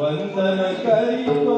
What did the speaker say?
वंदन करी तो